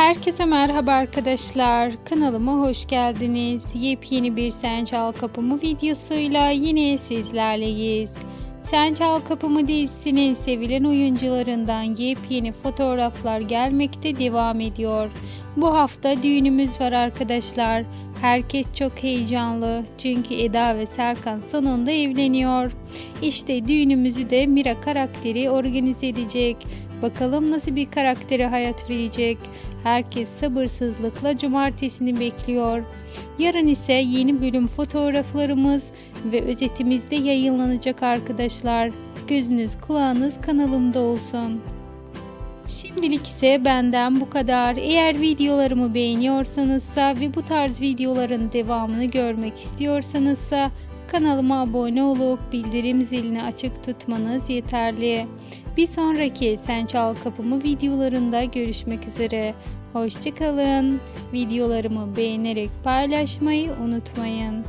Herkese merhaba arkadaşlar. Kanalıma hoş geldiniz. Yepyeni bir Sen Çal Kapımı videosuyla yine sizlerleyiz. Sen Çal Kapımı dizisinin sevilen oyuncularından yepyeni fotoğraflar gelmekte devam ediyor. Bu hafta düğünümüz var arkadaşlar. Herkes çok heyecanlı çünkü Eda ve Serkan sonunda evleniyor. İşte düğünümüzü de Mira karakteri organize edecek. Bakalım nasıl bir karaktere hayat verecek. Herkes sabırsızlıkla cumartesini bekliyor. Yarın ise yeni bölüm fotoğraflarımız ve özetimiz de yayınlanacak arkadaşlar. Gözünüz kulağınız kanalımda olsun. Şimdilik ise benden bu kadar. Eğer videolarımı beğeniyorsanız da ve bu tarz videoların devamını görmek istiyorsanız da kanalıma abone olup bildirim zilini açık tutmanız yeterli. Bir sonraki Sen Çal Kapımı videolarında görüşmek üzere. Hoşçakalın. Videolarımı beğenerek paylaşmayı unutmayın.